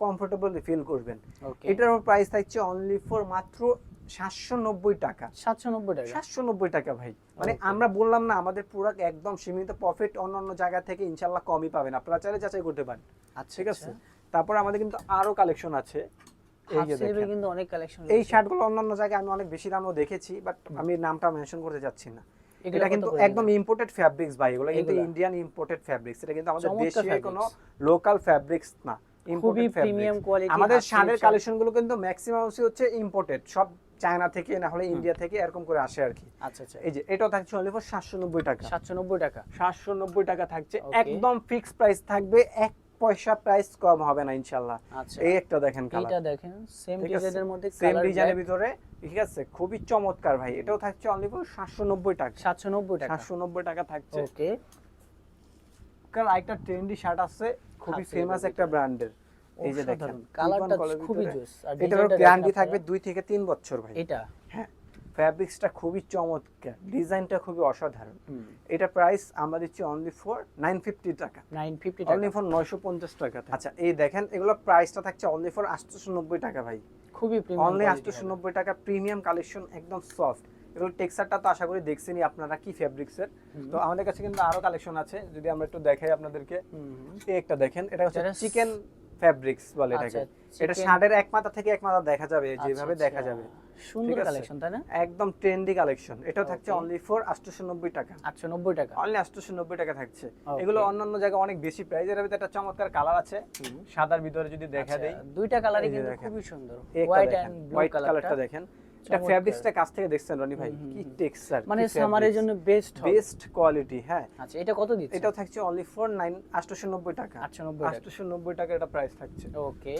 কমফোর্টেবল ফিল করবেন। এটার প্রাইস থাকছে অনলি ফর মাত্র সাতশো নব্বই টাকা। 790 টাকা? সাতশো নব্বই টাকা ভাই। মানে আমরা বললাম না আমাদের প্রোডাক্ট একদম সীমিত প্রফিট অন্য অন্য জায়গা থেকে ইনশাল্লাহ কমই পাবেন। আপনারা চাইলে যাচাই করতে পারেন। আচ্ছা ঠিক আছে? তারপর আমাদের কিন্তু আরও কালেকশন আছে। কিন্তু অনেক কালেকশন এই শার্টগুলো অন্যান্য জায়গায় আমি অনেক বেশি দামও দেখেছি বাট আমি নামটা মেনশন করতে যাচ্ছি না। এটা কিন্তু একদম ইম্পোর্টেড ফ্যাব্রিক্স ভাই এগুলো কিন্তু ইন্ডিয়ান ইম্পোর্টেড ফ্যাব্রিক্স এটা কিন্তু আমাদের দেশীয় কোনো লোকাল ফ্যাব্রিক্স না খুবই প্রিমিয়াম কোয়ালিটি আমাদের শাড়ির কালেকশনগুলো কিন্তু ম্যাক্সিমাম হচ্ছে ইম্পোর্টেড সব চায়না থেকে না হলে ইন্ডিয়া থেকে এরকম করে আসে আর কি। আচ্ছা আচ্ছা। এই যে এটাও থাকছে অনলি ফর সাতশো নব্বই টাকা। 790 টাকা। সাতশো নব্বই টাকা থাকছে। একদম ফিক্স প্রাইস থাকবে এক পয়সা প্রাইস কম হবে না ইনশাল্লাহ আচ্ছা। এই একটা দেখেন কালার দেখেন সেম ডিজাইনের মধ্যে সেম ডিজাইনের ভিতরে ঠিক আছে? খুবই চমৎকার ভাই। এটাও থাকছে অনলি ফর সাতশো নব্বই টাকা। 790 টাকা। সাতশো নব্বই টাকা থাকছে। ওকে। কারণ আরেকটা ট্রেন্ডি শার্ট আছে খুবই ফেমাস একটা ব্র্যান্ডের এই যে দেখেন কালারটা খুবই। জোস আর ডিজাইনটা গ্যারান্টি থাকবে দুই থেকে তিন বছর ভাই। এটা? হ্যাঁ। ফ্যাব্রিক্সটা খুবই চমৎকার ডিজাইনটা খুবই অসাধারণ। এটা প্রাইস আমরা দিচ্ছি অনলি ফর নাইন ফিফটি টাকা। 950 টাকা। অনলি ফর নয়শো পঞ্চাশ টাকা আচ্ছা এই দেখেন এগুলো প্রাইসটা থাকছে অনলি ফর আটশোশো নব্বই টাকা ভাই। খুবই অনলি আটশোশো নব্বই টাকা প্রিমিয়াম কালেকশন একদম সফট এগুলো টেক্সচারটা তো আশা করি দেখছেনই আপনারা কি ফেব্রিক্সের। তো আমাদের কাছে কিন্তু আরও কালেকশন আছে যদি আমরা একটু দেখাই আপনাদেরকে। এই একটা দেখেন এটা হচ্ছে চিকেন ফেব্রিক্স বলে আচ্ছা, এটাকে। এটা শার্টের এক মাথা থেকে এক মাথা দেখা যাবে যেভাবে আচ্ছা, দেখা আচ্ছা। যাবে। সুন্দর কালেকশন তাই না? একদম ট্রেন্ডি কালেকশন এটাও থাকছে অনলি ফর আটশোশো নব্বই টাকা। আটশো নব্বই টাকা। অনলি আটশোশো নব্বই টাকা থাকছে। এগুলো অন্যান্য জায়গায় অনেক বেশি প্রাইস এর ভিতরে একটা চমৎকার কালার আছে। সাদার ভিতরে যদি দেখা আচ্ছা, দেই। দুইটা কালারই কিন্তু খুবই সুন্দর। হোয়াইট এন্ড ব্লু কালারটা দেখেন। এটা। ফেব্রিক্সটা কাছ থেকে দেখছেন রনি ভাই কি টেক্সচার মানে সামারের জন্য বেস্ট বেস্ট কোয়ালিটি হ্যাঁ। আচ্ছা এটা কত দিচ্ছে? এটা থাকছে অনলি ফর নাইন আটশোশো নব্বই টাকা। আটশো নব্বই টাকা। আটশোশো নব্বই টাকা এটা প্রাইস থাকছে। ওকে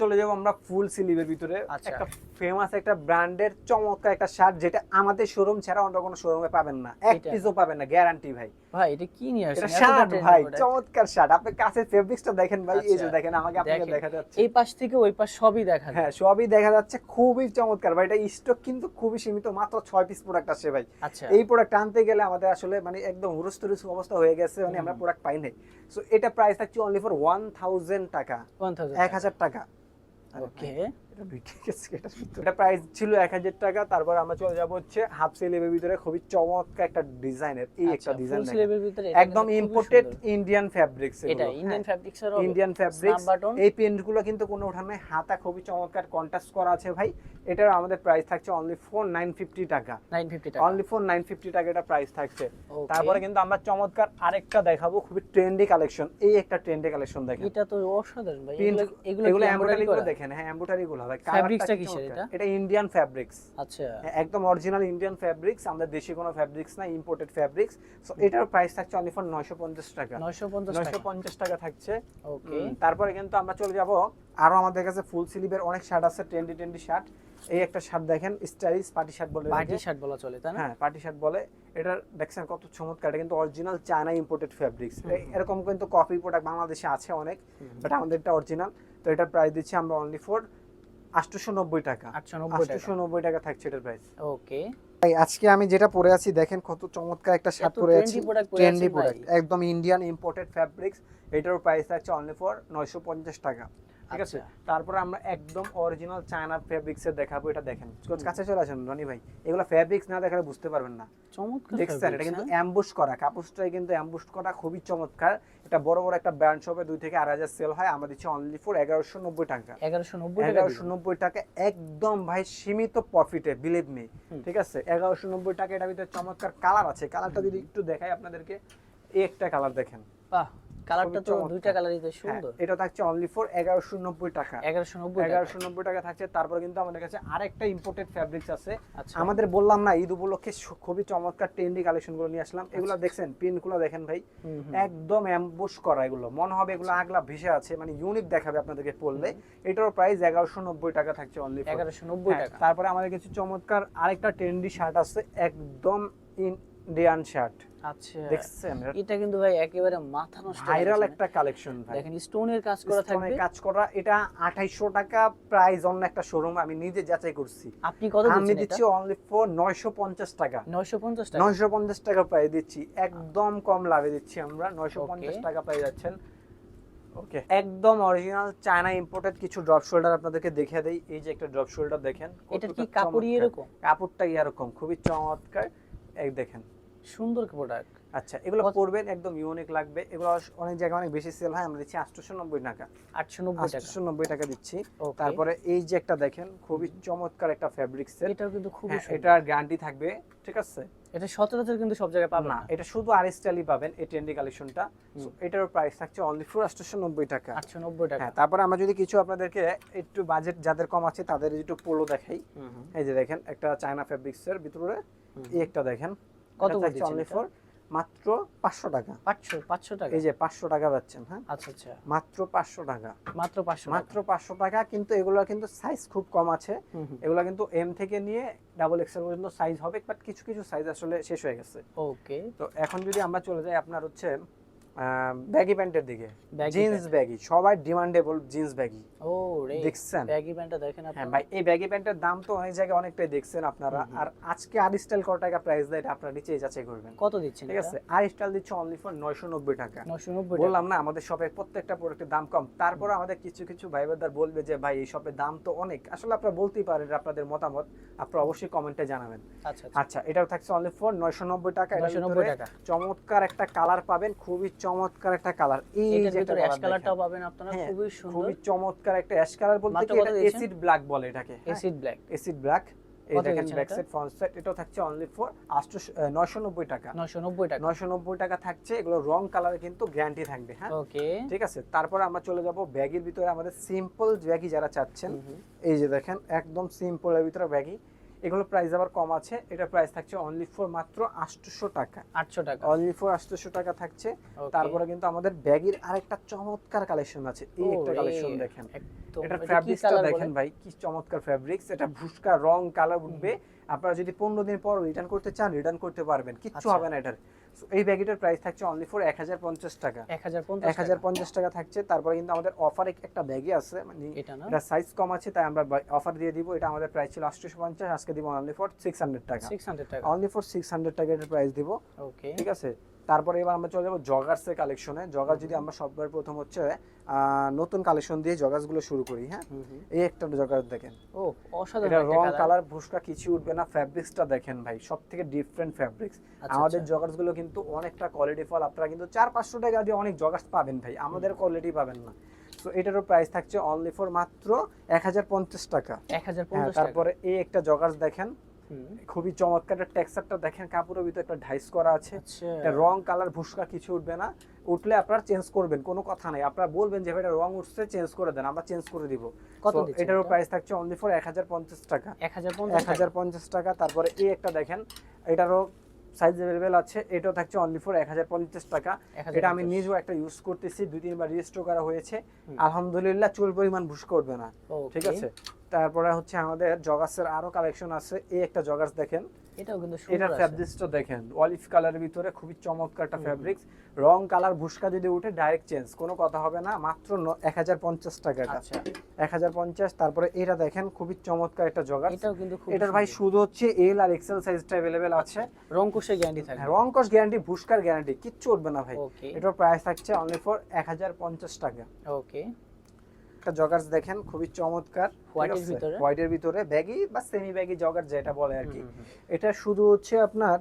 চলে যাব আমরা ফুল স্লিভের ভিতরে। আচ্ছা। একটা ফেমাস একটা ব্র্যান্ডের চমৎকার একটা শার্ট যেটা আমাদের শোরুম ছাড়া অন্য কোনো শোরুমে পাবেন না। এক পিসও পাবেন না গ্যারান্টি ভাই। ভাই এটা কি নিয়ে এটা শার্ট ভাই চমৎকার শার্ট আপনি কাছে ফেব্রিক্সটা দেখেন ভাই এই যে আচ্ছা, দেখেন আমাকে আপনাকে দেখা যাচ্ছে। এই পাশ থেকে ওই পাশ সবই দেখা হ্যাঁ সবই দেখা যাচ্ছে খুবই চমৎকার ভাই। এটা স্টক কিন্তু খুবই সীমিত মাত্র ছয় পিস প্রোডাক্ট আসছে ভাই। আচ্ছা। এই প্রোডাক্ট আনতে গেলে আমাদের আসলে মানে একদম হুরস্তুরুস অবস্থা হয়ে গেছে মানে আমরা প্রোডাক্ট পাই নাই। সো এটা প্রাইস থাকছে অনলি ফর ওয়ান থাউজেন্ড টাকা। ওয়ান থাউজেন্ড এক হাজার টাকা। ওকে এটা প্রাইস ছিল এক হাজার টাকা তারপর আমরা চলে যাব হচ্ছে হাফ স্লিভের ভিতরে। খুবই চমৎকার একটা ডিজাইনের এই আচ্ছা একটা ডিজাইন একদম ইম্পোর্টেড ইন্ডিয়ান ফ্যাব্রিক্স এটা ইন্ডিয়ান ফ্যাব্রিক্স ইন্ডিয়ান ফ্যাব্রিক্স এই পেন্টগুলো কিন্তু কোনো ওঠানে হাতা খুবই চমৎকার কন্ট্রাস্ট করা আছে ভাই। এটার আমাদের প্রাইস থাকছে অনলি ফোর নাইন ফিফটি টাকা। 950 টাকা। অনলি ফোর নাইন ফিফটি টাকা এটা প্রাইস থাকছে। তারপরে কিন্তু আমরা চমৎকার আরেকটা দেখাবো খুবই ট্রেন্ডি কালেকশন এই একটা ট্রেন্ডি কালেকশন দেখেন। এটা তো অসাধারণ ভাই। এগুলো এগুলো এমব্রয়ডারি দেখেন। হ্যাঁ এমব্রয়ডারি গুলো। ভাই Fabrics টা কালারটা কিসের এটা? এটা ইন্ডিয়ান ফ্যাব্রিক্স আচ্ছা। একদম অরিজিনাল ইন্ডিয়ান ফ্যাব্রিক্স আমাদের দেশি কোনো ফ্যাব্রিক্স না ইম্পোর্টেড ফ্যাব্রিক্স সো এটার প্রাইস থাকছে অনলি ফর 950 টাকা। 950 টাকা। থাকছে। ওকে তারপরে কিন্তু আমরা চলে যাব। আরও আমাদের কাছে ফুল স্লিভের অনেক শার্ট আছে ট্রেন্ডি ট্রেন্ডি শার্ট এই একটা শার্ট দেখেন স্টাইলিশ পার্টি শার্ট বলে পার্টি শার্ট বলা চলে তাই না? হ্যাঁ পার্টি শার্ট বলে। এটা দেখছেন কত চমৎকার এটা কিন্তু অরিজিনাল চায়না ইম্পোর্টেড ফ্যাব্রিক্স এরকম কিন্তু কপি প্রোডাক্ট বাংলাদেশে আছে অনেক বাট আমাদের এটা অরিজিনাল তো এটার প্রাইস দিচ্ছি আমরা অনলি ফর আটশোশো নব্বই টাকা। 890 টাকা। আটশোশো নব্বই টাকা থাকছে এটার প্রাইস ওকে। ভাই আজকে আমি যেটা পরে আছি দেখেন কত চমৎকার একটা শার্ট পরে আছি। ট্রেন্ডি প্রোডাক্ট একদম ইন্ডিয়ান ইম্পোর্টেড ফ্যাব্রিক্স এটার প্রাইস আছে অনলি ফর নয়শো পঞ্চাশ টাকা। ঠিক আছে? আচ্ছা। তারপরে আমরা একদম অরিজিনাল চায়না ফ্যাব্রিক্স এর দেখাবো এটা দেখেন। কাছে চলে আসেন রনি ভাই। এগুলো ফ্যাব্রিক্স না দেখালে বুঝতে পারবেন না। চমৎকার দেখছেন এটা কিন্তু? অ্যাম্বুশ করা কাপড়টাই কিন্তু অ্যাম্বুশ করা খুবই চমৎকার। এটা বড় বড় একটা ব্র্যান্ড শপে দুই থেকে আড়াই হাজার সেল হয় আমরা দিচ্ছি অনলি ফর এগারোশো নব্বই টাকা। 1190 টাকা এগারোশো। নব্বই টাকা একদম ভাই সীমিত প্রফিটে বিলিভ মি ঠিক আছে? এগারোশো নব্বই টাকা এটার ভিতরে চমৎকার কালার আছে। কালারটা যদি একটু দেখাই আপনাদেরকে এই একটা কালার দেখেন। বাহ কালারটা তো দুইটা কালারই তো হ্যাঁ, সুন্দর। এটা থাকছে অনলি ফর এগারোশো নব্বই টাকা। 1190 টাকা। এগারোশো নব্বই টাকা থাকছে। তারপর কিন্তু আমাদের কাছে আরেকটা ইম্পোর্টেড ফ্যাব্রিক্স আছে। আচ্ছা। আমাদের বললাম না ঈদ উপলক্ষে খুবই চমৎকার ট্রেন্ডি কালেকশনগুলো নিয়ে আসলাম। এগুলো আচ্ছা। দেখছেন প্রিন্টগুলো দেখেন ভাই। একদম অ্যাম্বুশ করা এগুলো। মনে হবে এগুলো আগলা ভেসে আছে মানে ইউনিক দেখাবে আপনাদেরকে পড়লে। এটার প্রাইস এগারোশো নব্বই টাকা থাকছে অনলি 1190 টাকা হ্যাঁ, তারপরে আমাদের কিছু চমৎকার আরেকটা ট্রেন্ডি শার্ট আছে একদম ইন্ডিয়ান শার্ট আচ্ছা। দেখছেন? এটা কিন্তু ভাই একেবারে মাথা নষ্ট ভাইরাল একটা কালেকশন ভাই। দেখেন স্টোনের কাজ করা থাকবে। কাজ করা এটা আঠাইশো টাকা প্রাইস অন্য একটা শোরুম আমি নিজে যাচাই করছি। আপনি কত আমি দিচ্ছি অনলি ফর নয়শো পঞ্চাশ টাকা। 950 টাকা? নয়শো পঞ্চাশ টাকা প্রাইস দিচ্ছি। একদম কম লাভে দিচ্ছি আমরা। নয়শো পঞ্চাশ Okay. টাকা পেয়ে যাচ্ছেন। ওকে একদম অরিজিনাল চায়না ইম্পোর্টেড কিছু ড্রপ শোল্ডার আপনাদেরকে দেখে দেই। এই যে একটা ড্রপ শোল্ডার দেখেন কতটা কি কাপড়ই চমৎকার। এরকম? কাপড়টা এরকম খুবই চমৎকার। এই দেখেন সুন্দর প্রোডাক্ট আচ্ছা এগুলো পরবেন একদম ইউনিক লাগবে। এগুলো অনেক জায়গায় অনেক বেশি সেল হয় আমরা দিচ্ছি আটশোশো নব্বই টাকা। 890 টাকা। আটশোশো নব্বই টাকা দিচ্ছি। তারপরে এই যে একটা দেখেন খুবই চমৎকার একটা ফ্যাব্রিক সেট এটাও কিন্তু হ্যাঁ, এটার গ্যারান্টি থাকবে ঠিক আছে? এটা সচরাচর কিন্তু সব জায়গায় পাবেন না এটা শুধু আর স্টাইলই পাবেন এই ট্রেন্ডি কালেকশনটা এটার প্রাইস থাকছে অনলি ফোর আটশোশো নব্বই টাকা। 890 টাকা। হ্যাঁ তারপরে আমরা যদি কিছু আপনাদেরকে একটু বাজেট যাদের কম আছে তাদের একটু পোলো দেখাই। এই যে দেখেন একটা চায়না ফ্যাব্রিক্স এর ভিতরে। এই একটা দেখেন। কত থাকছে অনলি ফর মাত্র পাঁচশো টাকা। 500 500 টাকা? এই যে পাঁচশো টাকা পাচ্ছেন হ্যাঁ? আচ্ছা আচ্ছা। মাত্র পাঁচশো টাকা। মাত্র 500 মাত্র পাঁচশো টাকা কিন্তু এগুলো কিন্তু সাইজ খুব কম আছে। এগুলো কিন্তু এম থেকে নিয়ে ডাবল এক্সেল পর্যন্ত সাইজ হবে বাট কিছু কিছু সাইজ আসলে শেষ হয়ে গেছে। ওকে তো এখন যদি আমরা চলে যাই আপনার হচ্ছে ব্যাগি প্যান্টের দিকে। জিন্স ব্যাগি সবাই ডিমান্ডেবল জিন্স ব্যাগি দেখছেন? ব্যাগি প্যান্টটা দেখেন হ্যাঁ ভাই এই ব্যাগি প্যান্টের দাম তো অনেক জায়গায় অনেকটাই দেখছেন আপনারা। হুম হুম। আর আজকে আর স্টাইল কত টাকা প্রাইস দেয় এটা আপনারা নিচে যাচাই করবেন। কত দিচ্ছেন ঠিক আছে আর স্টাইল দিচ্ছে অনলি ফর নয়শো নব্বই টাকা। নশো নব্বই বললাম না আমাদের শপে প্রত্যেকটা প্রোডাক্টের দাম কম। তারপরে আমাদের কিছু কিছু ভাই বোনদের বলবে যে ভাই এই শপের দাম তো অনেক। আসলে আপনারা বলতেই পারেন আপনাদের মতামত। আপনারা অবশ্যই কমেন্টে জানাবেন। আচ্ছা আচ্ছা। আচ্ছা এটাও থাকছে অনলি ফর নয়শো নব্বই টাকা। এটার 990 টাকা। চমৎকার একটা কালার পাবেন খুবই চমৎকার একটা কালার এই যে কালারটাও পাবেন আপনারা হ্যাঁ, খুবই সুন্দর। খুবই চমৎকার একটা অ্যাশ কালার বলতে কি? এটা অ্যাসিড ব্ল্যাক বলে এটাকে অ্যাসিড ব্ল্যাক অ্যাসিড ব্ল্যাক এই দেখেন ব্যাক এটা? সাইড ফ্রন্ট সাইড এটাও থাকছে অনলি ফর আটশো নয়শো নব্বই টাকা। নশো নব্বই টাকা। নয়শো নব্বই টাকা থাকছে এগুলো রং কালারে কিন্তু গ্যারান্টি থাকবে হ্যাঁ? ওকে। ঠিক আছে? তারপর আমরা চলে যাব ব্যাগের ভিতরে আমাদের সিম্পল ব্যাগই যারা চাচ্ছেন এই যে দেখেন একদম সিম্পল এর ভিতরে ব্যাগই। এগুলো প্রাইস আবার কম আছে। এটা প্রাইস থাকছে অনলি ফর মাত্র আটশোশো টাকা। আটশো টাকা। অনলি ফর আটশোশো টাকা থাকছে। তারপরে কিন্তু আমাদের ব্যাগের আরেকটা চমৎকার কালেকশন আছে। এই একটা কালেকশন দেখেন। এটা ফ্যাব্রিক্সটা দেখেন ভাই কি চমৎকার ফ্যাব্রিক্স এটা ভুসকা রং কালার উঠবে। আপনারা যদি পনেরো দিন পর রিটার্ন করতে চান রিটার্ন করতে পারবেন। কিচ্ছু আচ্ছা। হবে না এটার। এই ব্যাগেটার প্রাইস থাকছে অনলি ফর এক হাজার পঞ্চাশ টাকা। এক হাজার পঞ্চাশ টাকা। থাকছে তারপরে কিন্তু আমাদের অফার একটা ব্যাগই আছে মানে এটা না? এটা সাইজ কম আছে তাই আমরা অফার দিয়ে দিব। এটা আমাদের প্রাইস ছিল আটশোশো পঞ্চাশ আজকে দিব অনলি ফর সিক্স হান্ড্রেড টাকা। সিক্স হান্ড্রেড টাকা। অনলি ফর সিক্স হান্ড্রেড টাকা এটার প্রাইস দিব। ওকে ঠিক আছে? তারপরে এবার আমরা চলে যাব জগার্সের কালেকশনে জগার যদি আমরা সবার প্রথম হচ্ছে নতুন কালেকশন দিয়ে জগার্সগুলো শুরু করি হ্যাঁ? এই একটা জগার্স দেখেন। ও অসাধারণ এটা রং কালার ভুসকা কিছু উঠবে না। ফ্যাব্রিক্সটা দেখেন ভাই সব থেকে ডিফারেন্ট ফ্যাব্রিক্স আমাদের আচ্ছা। জগার্সগুলো কিন্তু অনেকটা কোয়ালিটি ফল আপনারা কিন্তু চার পাঁচশো টাকা দিয়ে অনেক জগার্স পাবেন ভাই। আমাদের কোয়ালিটি পাবেন না। তো এটারও প্রাইস থাকছে অনলি ফর মাত্র এক হাজার পঞ্চাশ টাকা। এক হাজার হ্যাঁ তারপরে এই একটা জগার্স দেখেন। খুবই চমৎকার। টেক্সচারটা দেখেন কাপড়ের ভিতরে একটা ঢাইস করা আছে। আচ্ছা। রং কালার ভুসকা কিছু উঠবে না। উঠলে আপনারা চেঞ্জ করবেন কোনো কথা নাই। আপনারা বলবেন যে এটা রং উঠছে চেঞ্জ করে দেন আমরা চেঞ্জ করে দিব। এটারও প্রাইস থাকছে অনলি ফর এক হাজার পঞ্চাশ টাকা। এক হাজার পঞ্চাশ টাকা। তারপরে এই একটা দেখেন এটারও সাইজ অ্যাভেলেবেল আছে। এটাও থাকছে অনলি ফর এক হাজার পঞ্চাশ টাকা। 1050 এটা আমি নিজেও একটা ইউজ করতেছি দুই তিনবার রেজিস্টার করা হয়েছে। আলহামদুলিল্লাহ চুল পরিমাণ ভুস করবে না। ঠিক আছে? তারপরে হচ্ছে আমাদের জগাসের আরও কালেকশন আছে। এই একটা জগাস দেখেন। এটাও কিন্তু আছে। ফ্যাব্রিক্সটা দেখেন অলিভ কালারের ভিতরে খুবই চমৎকার একটা ফ্যাব্রিক্স রং কালার ভুসকা যদি উঠে ডাইরেক্ট চেঞ্জ কোনো কথা হবে না। মাত্র এক হাজার পঞ্চাশ টাকা এটা। আচ্ছা। এক হাজার পঞ্চাশ তারপরে এটা দেখেন খুবই চমৎকার একটা জগার এটাও কিন্তু এটার ভাই শুধু হচ্ছে এল আর এক্সেল সাইজটা অ্যাভেলেবেল আছে। রং গ্যারান্টি থাকবে। হ্যাঁ, রং কস গ্যারান্টি ভুসকার গ্যারান্টি কিচ্ছু উঠবে না ভাই। এটার প্রাইস থাকছে অনলি ফর এক হাজার পঞ্চাশ টাকা। ওকে একটা জগার্স দেখেন খুবই চমৎকার ভিতরে? হোয়াইটের ভিতরে ব্যাগি বা সেমি ব্যাগি জগার যেটা বলে আর কি। এটা শুধু হচ্ছে আপনার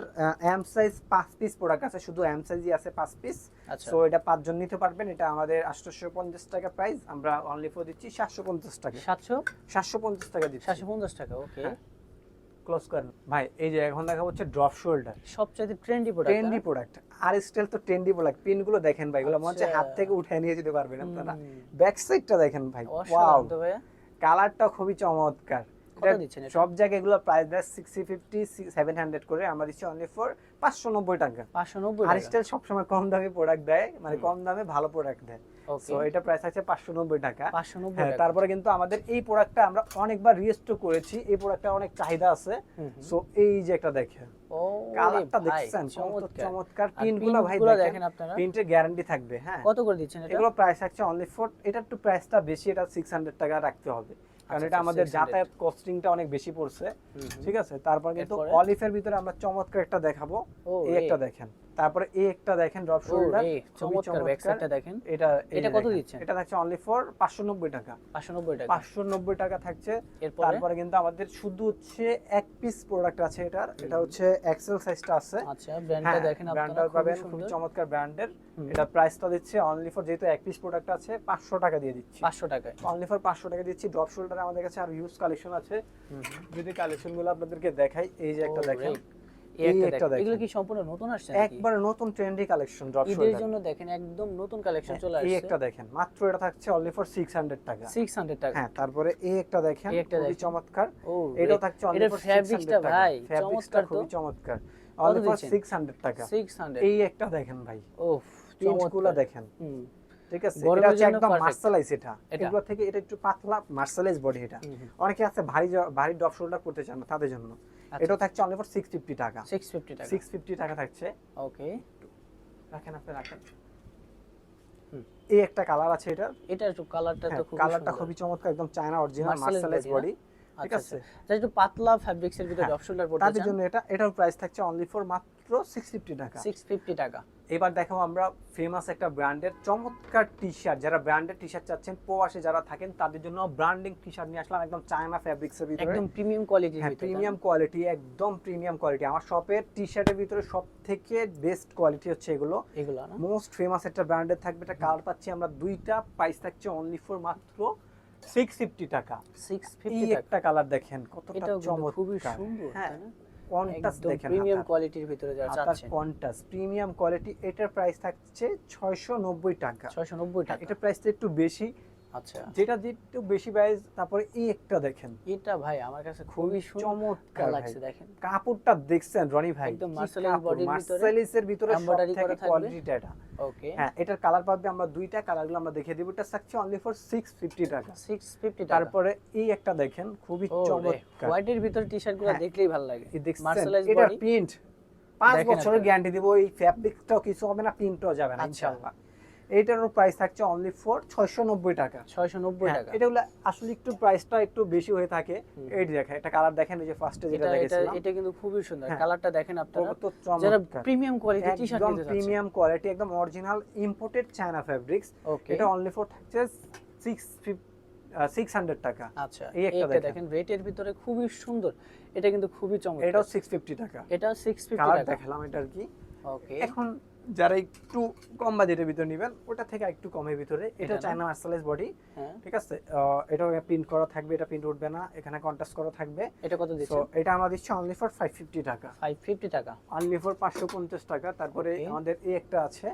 এম সাইজ পাঁচ পিস প্রোডাক্ট আছে শুধু এম সাইজই আছে পাঁচ পিস আচ্ছা। সো এটা পাঁচজন নিতে পারবেন এটা আমাদের আটশোশো পঞ্চাশ টাকা প্রাইস আমরা অনলি ফর দিচ্ছি সাতশো পঞ্চাশ টাকা। সাতশো? সাতশো পঞ্চাশ টাকা দিচ্ছি। সাতশো পঞ্চাশ টাকা ওকে হ্যাঁ। ক্লোজ করেন। ভাই এই যে এখন দেখা হচ্ছে ড্রপ শোল্ডার সবচাইতে ট্রেন্ডি প্রোডাক্ট ট্রেন্ডি প্রোডাক্ট আর স্টাইল তো ট্রেন্ডি প্রোডাক্ট পিনগুলো দেখেন ভাই এগুলো মনে হচ্ছে আচ্ছা। হাত থেকে উঠে নিয়ে যেতে পারবেন আপনারা। ব্যাক সাইডটা দেখেন ভাই ওয়াও কালারটা খুবই চমৎকার? সব জায়গায় এগুলো প্রাইস দেয় সিক্সটি ফিফটি সেভেন হান্ড্রেড করে। আমরা দিচ্ছি অনলি ফর পাঁচশো নব্বই টাকা। পাঁচশো নব্বই আর স্টাইল সবসময় কম দামে প্রোডাক্ট দেয়। মানে কম দামে ভালো প্রোডাক্ট দেয়। সো এটা প্রাইস আছে পাঁচশো নব্বই টাকা। পাঁচশো নব্বই হ্যাঁ তারপরে কিন্তু আমাদের এই প্রোডাক্টটা আমরা অনেকবার রিস্টোর করেছি। এই প্রোডাক্টটা অনেক চাহিদা আছে। সো এই যে একটা দেখেন। কালারটা দেখছেন? কত চমৎকার। ভাই দেখেন। দেখেন আপনারা? প্রিন্টের গ্যারান্টি থাকবে হ্যাঁ। কত করে দিচ্ছেন এটা? এগুলো প্রাইস আছে অনলি ফর এটা একটু প্রাইসটা বেশি এটা সিক্স হান্ড্রেড টাকা রাখতে হবে। কারণ আচ্ছা, এটা আচ্ছা, আমাদের যাতায়াত কস্টিংটা অনেক বেশি পড়ছে। ঠিক আছে? তারপর কিন্তু অলিফের ভিতরে আমরা চমৎকার একটা দেখাবো। এই একটা দেখেন। তারপরে এই একটা দেখেন ড্রপ শোল্ডার চমৎকার ব্যাক সাইডটা দেখেন। এটা এটা কত দিচ্ছেন? এটা থাকছে অনলি ফর পাঁচশো নব্বই টাকা। পাঁচশো নব্বই টাকা। পাঁচশো নব্বই টাকা থাকছে। তারপরে কিন্তু আমাদের শুধু হচ্ছে এক পিস প্রোডাক্ট আছে এটার। এটা হচ্ছে এক্সেল সাইজটা আছে। আচ্ছা ব্র্যান্ডটা দেখেন আপনারা ব্র্যান্ডটা পাবেন। খুব চমৎকার ব্র্যান্ডের। এটা প্রাইসটা দিচ্ছে অনলি ফর যেহেতু এক পিস প্রোডাক্ট আছে পাঁচশো টাকা দিয়ে দিচ্ছি। পাঁচশো টাকায়। অনলি ফর পাঁচশো টাকা দিচ্ছি। ড্রপ শোল্ডারে আমাদের কাছে আর ইউজ কালেকশন আছে। যদি কালেকশনগুলো আপনাদেরকে দেখাই এই যে একটা দেখেন। একটা দেখেন। এগুলো কি সম্পূর্ণ নতুন আসছে নাকি? নতুন ট্রেন্ডি কালেকশন ড্রপ শোল্ডার জন্য দেখেন একদম নতুন কালেকশন চলে এই একটা দেখেন। মাত্র এটা থাকছে অনলি ফর সিক্স হান্ড্রেড টাকা। সিক্স হান্ড্রেড টাকা। হ্যাঁ তারপরে এই একটা দেখেন খুবই চমৎকার। রে, থাকছে অনলি ভাই চমৎকার খুবই অনলি ফর টাকা। এই একটা দেখেন ভাই। দেখেন। হুম। ঠিক আছে? এটা হচ্ছে একদম। মার্শালাইজ এটা? এগুলো থেকে এটা একটু পাতলা মার্শালাইজ বডি এটা। অনেকে আছে ভারী ভারী ড্রপ শোল্ডার করতে চান না তাদের জন্য। আচ্ছা। এটাও থাকছে অনলি ফর সিক্স ফিফটি টাকা। সিক্স ফিফটি টাকা। সিক্স ফিফটি টাকা থাকছে। ওকে রাখেন আপনি রাখেন। এই একটা কালার আছে এটা এটা একটু কালারটা তো খুব কালারটা হ্যাঁ, খুবই চমৎকার একম চায়না অরিজিনাল মার্সেলাইজ বডি ঠিক আচ্ছা আছে? আচ্ছা একটু পাতলা ফ্যাব্রিক্স এর ভিতরে হ্যাঁ, অফ শোল্ডার পড়তে তাদের জন্য এটা এটার প্রাইস থাকছে অনলি ফর মাত্র সিক্স ফিফটি টাকা। 650 টাকা। এবার দেখো আমরা ফেমাস একটা ব্র্যান্ডের চমৎকার টি শার্ট যারা ব্র্যান্ডের টি শার্ট চাচ্ছেন প্রবাসে যারা থাকেন তাদের জন্য ব্র্যান্ডিং টি শার্ট নিয়ে আসলাম একদম চায়না ফ্যাব্রিক্স এর ভিতরে। একদম প্রিমিয়াম কোয়ালিটির হ্যাঁ প্রিমিয়াম কোয়ালিটি একদম প্রিমিয়াম কোয়ালিটি আমার শপের টি শার্টের ভিতরে সব থেকে বেস্ট কোয়ালিটি হচ্ছে এগুলো। এগুলো না? মোস্ট ফেমাস একটা ব্র্যান্ডের থাকবে এটা কালার পাচ্ছি আমরা দুইটা প্রাইস থাকছে অনলি ফর মাত্র সিক্স ফিফটি টাকা। এই 650 টাকা। একটা কালার দেখেন কতটা চমৎকার খুবই সুন্দর হ্যাঁ? কন্টাস দেখেন প্রিমিয়াম কোয়ালিটির ভিতরে যারা চাচ্ছেন। কন্টাস প্রিমিয়াম কোয়ালিটি এটার প্রাইস থাকছে ছয়শো নব্বই টাকা। 690 টাকা এটা প্রাইসটা একটু বেশি। আচ্ছা। যেটা একটু বেশি প্রাইস তারপরে এই একটা দেখেন। এটা ভাই আমার কাছে খুবই চমৎকার লাগছে দেখেন। কাপড়টা দেখছেন রনি ভাই একদম কি Marcellus কাপড়, body র ভিতরে Marcellus ভিতরে embroidery করা থাকবে। এটা। ওকে হ্যাঁ এটার কালার পাবে আমরা দুইটা কালারগুলো আমরা দেখিয়ে দিব। এটা থাকছে অনলি ফর সিক্স ফিফটি টাকা। 650 টাকা। তারপরে এই একটা দেখেন খুবই চমৎকার। হোয়াইটের ভিতরে টি-শার্টগুলো হ্যাঁ। দেখলেই ভালো লাগে। দেখছেন Marcellus এটা প্রিন্ট পাঁচ বছরের গ্যারান্টি দিব এই ফ্যাব্রিকটাও কিছু হবে না প্রিন্টও যাবে না আচ্ছা। ইনশাআল্লাহ। এইটারও প্রাইস থাকছে অনলি ফর ছয়শো নব্বই টাকা। 690 হ্যাঁ, টাকা। এটা হলো আসলে একটু প্রাইসটা একটু বেশি হয়ে থাকে। এই দেখেন এটা কালার দেখেন এই যে ফার্স্টে যেটা দেখেছিলাম। এটা কিন্তু খুবই সুন্দর। হ্যাঁ। কালারটা দেখেন আপনারা। কত যারা প্রিমিয়াম কোয়ালিটি টি-শার্ট একদম নিতে প্রিমিয়াম কোয়ালিটি একদম অরিজিনাল ইম্পোর্টেড চায়না ফ্যাব্রিক্স এটা অনলি ফর থাকছে সিক্স সিক্স হান্ড্রেড টাকা। আচ্ছা এই একটা দেখেন। রেটের ভিতরে খুবই সুন্দর। এটা কিন্তু খুবই চমৎকার। এটাও সিক্স ফিফটি টাকা। এটা 650 কালার টাকা। দেখালাম এটার কি। ওকে এখন যারা একটু কম বাজেটের ভিতরে নেবেন ওটা থেকে একটু কমের ভিতরে। এটা এটা চায়না মার্সালাইজ বডি ঠিক আছে? এটাও প্রিন্ট করা থাকবে এটা প্রিন্ট উঠবে না এখানে কন্ট্রাস্ট করা থাকবে। এটা কত তো দিচ্ছেন এটা আমরা দিচ্ছি অনলি ফর ফাইভ ফিফটি টাকা। 550 টাকা? অনলি ফর পাঁচশো পঞ্চাশ টাকা। তারপরে আমাদের এই একটা আছে।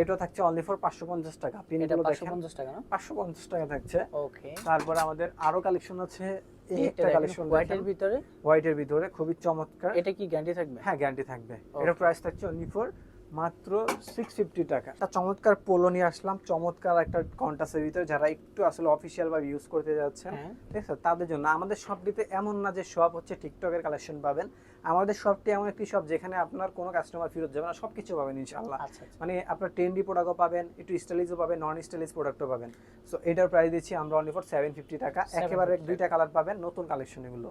এটাও থাকছে অনলি ফর পাঁচশো পঞ্চাশ টাকা। এটা প্রিন্টগুলো দেখেন। 550 টাকা না? পাঁচশো পঞ্চাশ টাকা থাকছে। ওকে তারপরে আমাদের আরও কালেকশন আছে। এই একটা কালেকশন হোয়াইটের ভিতরে? হোয়াইটের ভিতরে খুবই চমৎকার। এটা কি গ্যারান্টি থাকবে? হ্যাঁ গ্যারান্টি থাকবে. এটার প্রাইস থাকছে অনলি ফর মাত্র সিক্স ফিফটি টাকা। একটা চমৎকার পোলো নিয়ে আসলাম। চমৎকার একটা কন্টাসের ভিতরে যারা একটু আসলে অফিসিয়াল ভাবে ইউজ করতে যাচ্ছে হ্যাঁ। ঠিক আছে? তাদের জন্য। আমাদের শপটিতে এমন না যে সব হচ্ছে টিকটকের কালেকশন পাবেন। আমাদের শপটি এমন একটি শপ যেখানে আপনার কোনো কাস্টমার ফেরত যাবে না সব কিছু পাবেন ইনশাআল্লাহ। আচ্ছা আচ্ছা। মানে আপনার ট্রেন্ডি প্রোডাক্টও পাবেন একটু স্টাইলিশও পাবেন নন স্টাইলিশ প্রোডাক্টও পাবেন। সো এটার প্রাইস দিচ্ছি আমরা অনলি ফর সেভেন ফিফটি টাকা। একেবারে দুইটা কালার পাবেন নতুন কালেকশন এগুলো।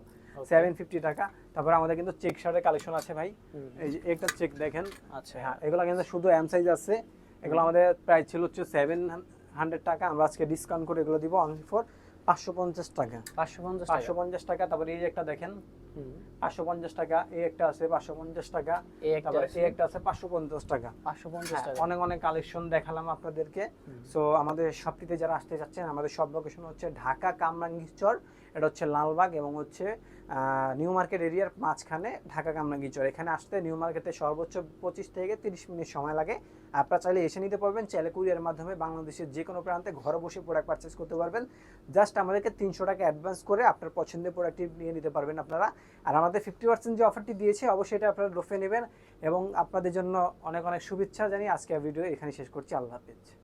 সেভেন ফিফটি টাকা। তারপর আমাদের কিন্তু চেক শার্টের কালেকশন আছে ভাই। এই যে একটা চেক দেখেন। আচ্ছা। হ্যাঁ এগুলো কিন্তু শুধু এম সাইজ আছে। এগুলো আমাদের প্রাইস ছিল হচ্ছে সেভেন হান্ড্রেড টাকা। আমরা আজকে ডিসকাউন্ট করে এগুলো দিব অনলি ফর পাঁচশো পঞ্চাশ টাকা। 550 পাঁচশো টাকা? পঞ্চাশ টাকা তারপরে এই একটা দেখেন। পাঁচশো পঞ্চাশ টাকা এই একটা আছে পাঁচশো পঞ্চাশ টাকা এই একটা আছে। এই একটা আছে পাঁচশো পঞ্চাশ টাকা। 550 হ্যাঁ, টাকা। অনেক অনেক কালেকশন দেখালাম আপনাদেরকে। সো আমাদের শপটিতে যারা আসতে চাচ্ছেন আমাদের সব লোকেশন হচ্ছে ঢাকা কামরাঙ্গীরচর এটা হচ্ছে লালবাগ এবং হচ্ছে নিউ মার্কেট এরিয়ার মাঝখানে ঢাকা কামরাঙ্গীরচর এখানে আসতে নিউ মার্কেটে সর্বোচ্চ পঁচিশ থেকে তিরিশ মিনিট সময় লাগে। আপনারা চাইলে এসে নিতে পারবেন, চাইলে কুরিয়ার মাধ্যমে বাংলাদেশের যে কোনো প্রান্তে ঘরে বসে প্রোডাক্ট পারচেস করতে পারবেন। জাস্ট আমাদেরকে তিনশো টাকা অ্যাডভান্স করে আপনার পছন্দের প্রোডাক্টটি নিয়ে নিতে পারবেন আপনারা। আর আমাদের ফিফটি পার্সেন্ট যে অফারটি দিয়েছে, অবশ্যই এটা আপনারা লোফে নেবেন। এবং আপনাদের জন্য অনেক অনেক শুভেচ্ছা জানিয়ে আজকে ভিডিও এখানে শেষ করছি। আল্লাহ হাফেজ।